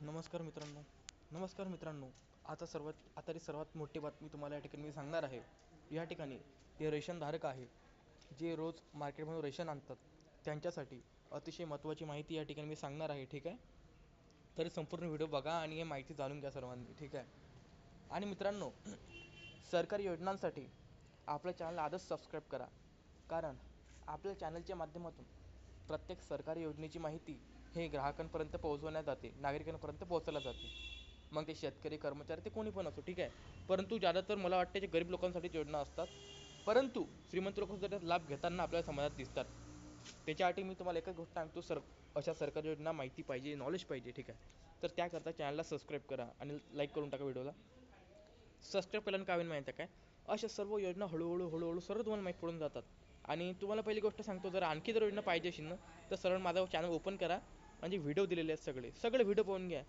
नमस्कार मित्रांनो. नमस्कार मित्रांनो. आता सर्वात आता सर्वात मोठी बातमी तुम्हाला या ठिकाणी मी सांगणार आहे. या ठिकाणी जे रेशनधारक आहे जे रोज मार्केटमधून रेशन आणतात. त्यांच्यासाठी अतिशय महत्त्वाची माहिती या ठिकाणी मी सांगणार आहे ठीक आहे? तर संपूर्ण व्हिडिओ बघा आणि ही माहिती जाणून घ्या सर्वांनी ठीक आहे? आणि मित्रांनो सरकारी योजनांसाठी आपल्या चॅनलला आजच सबस्क्राईब करा. कारण आपल्या चॅनलच्या माध्यमातून प्रत्येक सरकारी योजनेची माहिती हे ग्राहकांपर्यंत पोहोचवण्यात जाते नागरिकांपर्यंत पोहोचवल्या जाते. मग ते शेतकरी कर्मचारी ते कोणी पण असो ठीक आहे? परंतु ज्यादातर मला वाटते जे गरीब लोकांसाठी योजना असतात परंतु श्रीमंत लोक सुद्धा त्याचा लाभ घेताना आपल्या समाजात दिसतात. त्याच्यासाठी मी तुम्हाला एकच गोष्ट सांगतो सर अशा सरकारी योजना माहिती पाहिजे नॉलेज पाहिजे ठीक आहे? तर त्याकरता चॅनलला सबस्क्राईब करा आणि लाईक करून टाका व्हिडिओला सबस्क्राईब केल्यानं काय होईल माहिती आहे काय? अशा सर्व योजना हळूहळू हळूहळू सर्व तुम्हाला माहीत पडून जातात. आणि तुम्हाला पहिली गोष्ट सांगतो जर आणखी जर योजना पाहिजे असेल ना तर सरळ माझा चॅनल ओपन करा. म्हणजे व्हिडिओ दिलेले आहेत सगळे. सगळे व्हिडिओ पाहून घ्या.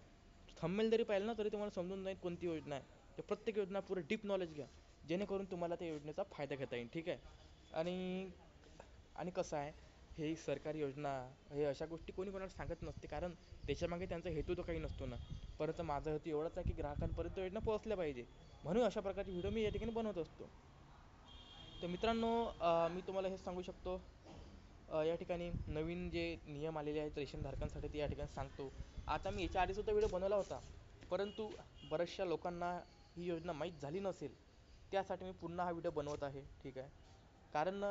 थंबनेल जरी पाहिलं ना तरी तुम्हाला समजून जाईल कोणती योजना आहे. तर प्रत्येक योजना पुरे डीप नॉलेज घ्या. जेणेकरून तुम्हाला त्या योजनेचा फायदा घेता येईल. ठीक आहे? आणि आणि कसं आहे? हे सरकारी योजना हे अशा गोष्टी कोणी कोणाला सांगत नसते. कारण त्याच्यामागे त्यांचा हेतू तो काही नसतो ना. परंतु माझा हेतू एवढाच आहे की ग्राहकांपर्यंत योजना पोहोचल्या पाहिजे. म्हणून अशा प्रकारचे व्हिडिओ मी या ठिकाणी बनवत असतो. तर मित्रांनो मी तुम्हाला हे सांगू शकतो. या ठिकाणी नवीन जे नियम आलेले आहेत रेशनधारकांसाठी ते या ठिकाणी सांगतो. आता मी याच्या आधीसुद्धा व्हिडिओ बनवला होता. परंतु बऱ्याचशा लोकांना ही योजना माहीत झाली नसेल. त्यासाठी मी पुन्हा हा व्हिडिओ बनवत आहे. ठीक आहे? कारण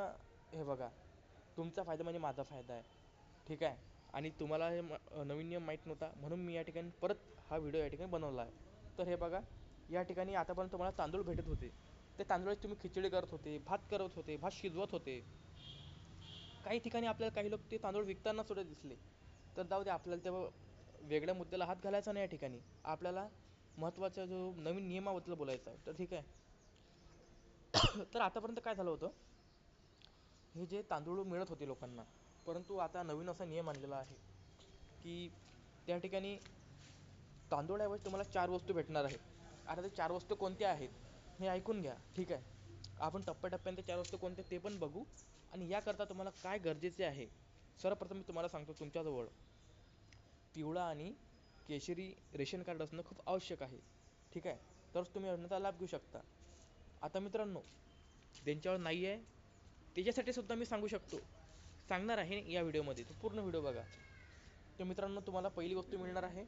हे बघा तुमचा फायदा म्हणजे माझा फायदा आहे. ठीक आहे? आणि तुम्हाला हे नवीन नियम माहीत नव्हता म्हणून मी या ठिकाणी परत हा व्हिडिओ या ठिकाणी बनवला आहे. तर हे बघा या ठिकाणी आतापर्यंत तुम्हाला तांदूळ भेटत होते. ते तांदूळाची तुम्ही खिचडी करत होते भात करत होते भात शिजवत होते. काही ठिकाणी आपल्याला काही लोक ते तांदूळ विकताना सुद्धा दिसले. तर जाऊ दे आपल्याला तेव्हा वेगळ्या मुद्द्याला हात घालायचा नाही या ठिकाणी. आपल्याला महत्त्वाचा जो नवीन नियमाबद्दल बोलायचा आहे तर ठीक आहे. तर आतापर्यंत काय झालं होतं? हे जे तांदूळ मिळत होते लोकांना परंतु आता नवीन असा नियम आणलेला आहे की त्या ठिकाणी तांदूळाऐवजी तुम्हाला चार वस्तू भेटणार आहेत. आता ते चार वस्तू कोणत्या आहेत हे ऐकून घ्या ठीक आहे. आपण टप्प्याटप्प्याने चार वस्तू कोणते ते पण बघू. आणि याकरता तुम्हाला काय गरजेचे आहे सर्वप्रथम मी तुम्हाला सांगतो तुमच्याजवळ पिवळा आणि केशरी रेशन कार्ड असणं खूप आवश्यक आहे. ठीक आहे? तरच तुम्ही योजनेचा लाभ घेऊ शकता. आता मित्रांनो ज्यांच्यावर नाही आहे त्याच्यासाठी सुद्धा मी सांगू शकतो. सांगणार आहे या व्हिडिओमध्ये तो पूर्ण व्हिडिओ बघा. तर मित्रांनो तुम्हाला पहिली वस्तू मिळणार आहे.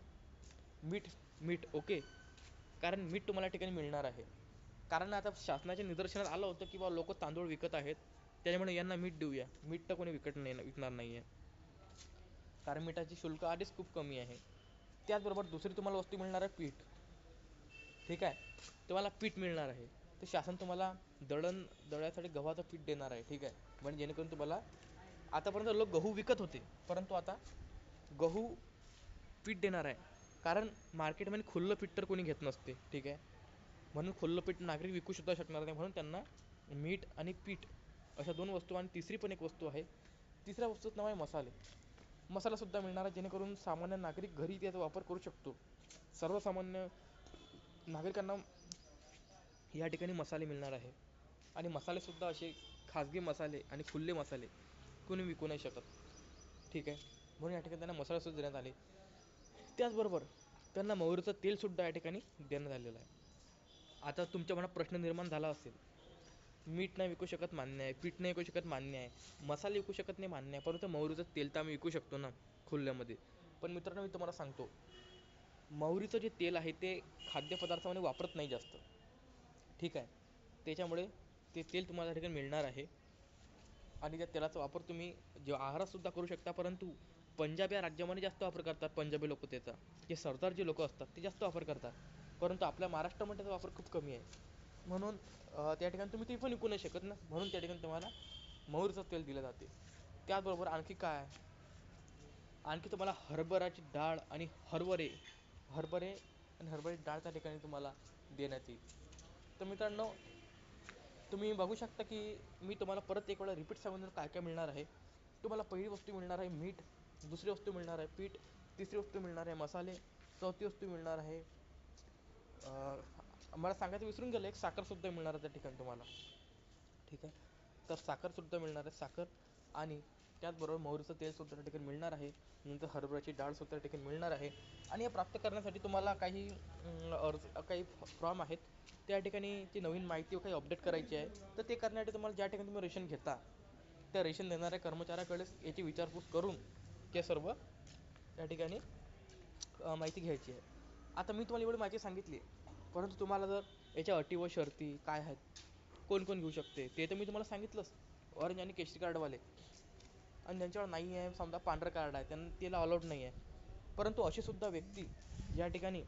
मीठ मीठ ओके? कारण मीठ तुम्हाला ठिकाणी मिळणार आहे. कारण आता शासनाच्या निदर्शनात आलं होतं की बा लोक तांदूळ विकत आहेत. त्याच्यामुळे यांना मीठ देऊया. मीठ तर कोणी विकत नाही विकणार नाही आहे कारण मिठाची शुल्क आधीच खूप कमी आहे. त्याचबरोबर दुसरी तुम्हाला वस्तू मिळणार आहे पीठ. ठीक आहे? तुम्हाला पीठ मिळणार आहे. तर शासन तुम्हाला दळण दळण्यासाठी गव्हाचं पीठ देणार आहे. ठीक आहे? म्हणजे जेणेकरून तुम्हाला आतापर्यंत लोक गहू विकत होते. परंतु आता गहू पीठ देणार आहे. कारण मार्केटमध्ये खुल्लं पीठ तर कोणी घेत नसते. ठीक आहे? म्हणून खुल्लं पीठ नागरिक विकू सुद्धा शकणार नाही. म्हणून त्यांना मीठ आणि पीठ अशा दोन वस्तू आणि तिसरी पण एक वस्तू आहे. तिसऱ्या वस्तूचं नाव आहे मसाले. मसालासुद्धा मिळणार आहे जेणेकरून सामान्य नागरिक घरी त्याचा वापर करू शकतो. सर्वसामान्य नागरिकांना या ठिकाणी मसाले मिळणार आहे. आणि मसालेसुद्धा असे खाजगी मसाले आणि खुल्ले मसाले कोणी विकू नाही शकत. ठीक आहे? म्हणून या ठिकाणी त्यांना मसालासुद्धा देण्यात आले. त्याचबरोबर त्यांना मोहरीचं तेलसुद्धा या ठिकाणी देण्यात आलेलं आहे. आता तुमच्या मनात प्रश्न निर्माण झाला असेल. मीठ नाही विकू शकत मान्य आहे पीठ नाही विकू शकत मान्य आहे मसाले विकू शकत नाही मान्य आहे परंतु मोहरीचं तेल तर आम्ही विकू शकतो ना खुल्ल्यामध्ये पण मित्रांनो मी तुम्हाला सांगतो मोहरीचं जे तेल आहे ते खाद्यपदार्थामध्ये वापरत नाही जास्त. ठीक आहे? त्याच्यामुळे ते तेल तुम्हाला ठिकाणी मिळणार आहे. आणि त्या तेलाचा वापर तुम्ही जे आहारातसुद्धा करू शकता परंतु पंजाब या राज्यामध्ये जास्त वापर करतात पंजाबी लोक त्याचा. जे सरदार जे लोक असतात ते जास्त वापर करतात. परंतु आपल्या महाराष्ट्रामध्ये त्याचा वापर खूप कमी आहे. म्हणून त्या ठिकाणी तुम्ही ते पण विकू नाही शकत ना. म्हणून त्या ठिकाणी तुम्हाला मोहरीचं तेल दिलं जाते. त्याचबरोबर आणखी काय आणखी तुम्हाला हरभराची डाळ आणि हरभरे हरभरे आणि हरभऱ्याची डाळ त्या ठिकाणी तुम्हाला देण्यात येईल. तर मित्रांनो तुम्ही बघू शकता की मी तुम्हाला परत एक वेळा रिपीट सांगून काय काय मिळणार आहे. तुम्हाला पहिली वस्तू मिळणार आहे मीठ दुसरी वस्तू मिळणार आहे पीठ तिसरी वस्तू मिळणार आहे मसाले चौथी वस्तू मिळणार आहे मला सांगायचं विसरून गेलं एक साखरसुद्धा मिळणार आहे त्या ठिकाणी तुम्हाला. ठीक आहे? तर साखरसुद्धा मिळणार आहे साखर आणि त्याचबरोबर मोहरीचं तेलसुद्धा त्या ठिकाणी मिळणार आहे. नंतर हरभऱ्याची डाळसुद्धा त्या ठिकाणी मिळणार आहे. आणि हे प्राप्त करण्यासाठी तुम्हाला काही अर्ज काही फॉर्म आहेत. त्या ठिकाणी ती नवीन माहिती काही अपडेट करायची आहे. तर ते करण्यासाठी तुम्हाला ज्या ठिकाणी तुम्ही रेशन घेता त्या रेशन देणाऱ्या कर्मचाऱ्याकडेच याची विचारपूस करून ते सर्व त्या ठिकाणी माहिती घ्यायची आहे. आता मी तुम्हाला एवढी माहिती सांगितली. परंतु तुम्हाला जर याच्या अटी व शर्ती काय आहेत कोण कोण घेऊ शकते ते तर मी तुम्हाला सांगितलंच. ऑरेंज आणि केशरी कार्डवाले आणि ज्यांच्यावर नाही आहे समजा पांढरं कार्ड आहे त्यांना त्याला अलाउड नाही आहे. परंतु असे सुद्धा व्यक्ती या ठिकाणी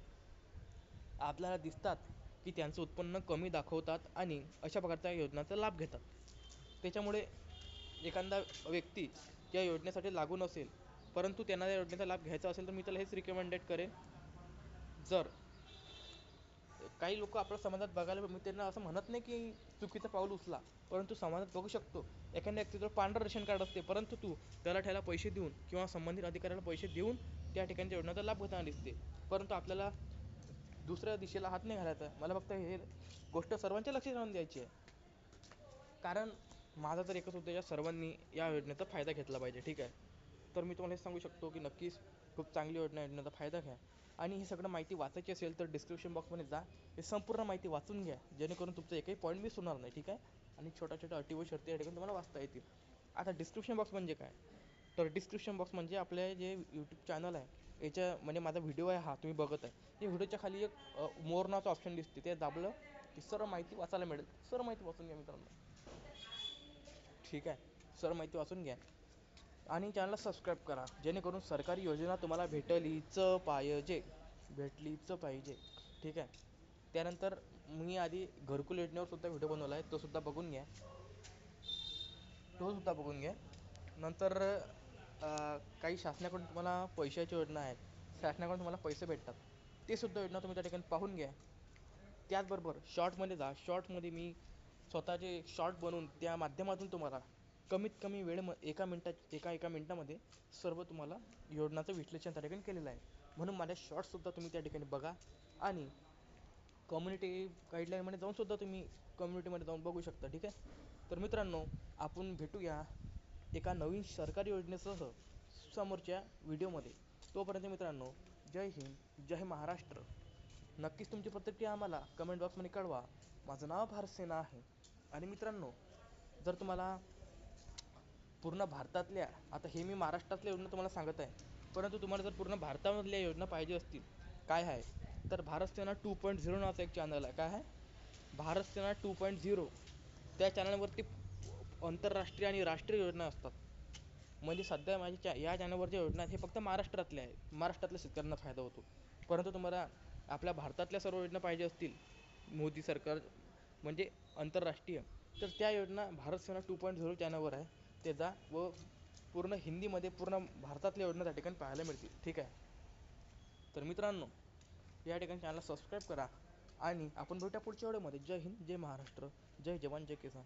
आपल्याला दिसतात की त्यांचं उत्पन्न कमी दाखवतात आणि अशा प्रकारच्या योजनांचा लाभ घेतात. त्याच्यामुळे एखादा व्यक्ती या योजनेसाठी लागू नसेल परंतु त्यांना या योजनेचा लाभ घ्यायचा असेल तर मी त्याला हेच रिकमेंडेड करेन. जर काही लोक आपल्या समाजात बघायला मी त्यांना असं म्हणत नाही की चुकीचं पाऊल उचला परंतु समाजात बघू शकतो. एखाद्या व्यक्तीजवळ पांढरं रेशन कार्ड असते परंतु तू त्याला ठेला पैसे देऊन किंवा संबंधित अधिकाऱ्याला पैसे देऊन त्या ठिकाणच्या योजनेचा लाभ घेताना दिसते. परंतु आपल्याला दुसऱ्या दिशेला हात नाही घालायचा. मला फक्त हे गोष्ट सर्वांच्या लक्षात राहून द्यायची आहे. कारण माझा तर एकच उद्देश सर्वांनी या योजनेचा फायदा घेतला पाहिजे ठीक आहे? तर मी तुम्हाला हे सांगू शकतो की नक्कीच खूप चांगली योजना योजनेचा फायदा घ्या. आणि ही सगळं माहिती वाचायची असेल तर डिस्क्रिप्शन बॉक्समध्ये जा. हे संपूर्ण माहिती वाचून घ्या. जेणेकरून तुमचं एकही पॉईंट मिस होणार नाही ठीक आहे? आणि छोट्या छोट्या अटी व शर्ती या ठिकाणी तुम्हाला वाचता येतील. आता डिस्क्रिप्शन बॉक्स म्हणजे काय? तर डिस्क्रिप्शन बॉक्स म्हणजे आपले जे यूट्यूब चॅनल आहे याच्या म्हणजे माझा व्हिडिओ आहे हा तुम्ही बघत आहे. या व्हिडिओच्या खाली एक मोर नावाचं ऑप्शन दिसते. ते दाबलं की सर्व माहिती वाचायला मिळेल. सर्व माहिती वाचून घ्या मित्रांनो. ठीक आहे? सर्व माहिती वाचून घ्या. आणि चॅनलला सबस्क्राईब करा. जेणेकरून सरकारी योजना तुम्हाला भेटलीच पाहिजे. भेटलीच पाहिजे. ठीक आहे? त्यानंतर मी आधी घरकुल योजनेवर सुद्धा व्हिडिओ बनवला आहे. तो सुद्धा बघून घ्या. तो सुद्धा बघून घ्या. नंतर काही शासनाकडून तुम्हाला पैशाची योजना आहेत शासनाकडून तुम्हाला पैसे भेटतात. ते सुद्धा योजना तुम्ही त्या ठिकाणी पाहून घ्या. त्याचबरोबर शॉर्टमध्ये जा. शॉर्टमध्ये मी स्वतःचे शॉर्ट बनवून त्या माध्यमातून तुम्हाला कमीत कमी वेळ म एका मिनटात एका एका मिनटामध्ये सर्व तुम्हाला योजनाचं विश्लेषण त्या ठिकाणी केलेलं आहे. म्हणून माझ्या शॉर्ट्ससुद्धा तुम्ही त्या ठिकाणी बघा आणि कम्युनिटी गाईडलाईनमध्ये जाऊनसुद्धा तुम्ही कम्युनिटीमध्ये जाऊन बघू शकता ठीक आहे? तर मित्रांनो आपण भेटूया एका नवीन सरकारी योजनेसह समोरच्या व्हिडिओमध्ये. तोपर्यंत मित्रांनो जय हिंद जय महाराष्ट्र. नक्कीच तुमची प्रतिक्रिया आम्हाला कमेंट बॉक्समध्ये कळवा. माझं नाव भारसेना आहे. आणि मित्रांनो जर तुम्हाला पूर्ण भारतातल्या आता हे मी महाराष्ट्रातल्या योजना तुम्हाला सांगत आहे परंतु तुम्हाला जर पूर्ण भारतामधल्या योजना पाहिजे असतील काय आहे? तर Bharat Sena two point zero नावाचा एक चॅनल आहे. काय आहे? Bharat Sena two point zero त्या चॅनलवरती आंतरराष्ट्रीय आणि राष्ट्रीय योजना असतात. म्हणजे सध्या माझ्या या चॅनलवरच्या योजना आहेत हे फक्त महाराष्ट्रातल्या आहेत. महाराष्ट्रातल्या शेतकऱ्यांना फायदा होतो. परंतु तुम्हाला आपल्या भारतातल्या सर्व योजना पाहिजे असतील मोदी सरकार म्हणजे आंतरराष्ट्रीय तर त्या योजना Bharat Sena two point zero चॅनलवर आहे. ते जा व पूर्ण हिंदीमध्ये पूर्ण भारतातल्या योजना त्या ठिकाणी पाहायला मिळतील. ठीक आहे? तर मित्रांनो या ठिकाणी चॅनलला सबस्क्राईब करा आणि आपण भेटूया पुढच्या व्हिडिओमध्ये. जय हिंद जय महाराष्ट्र जय जवान जय किसान.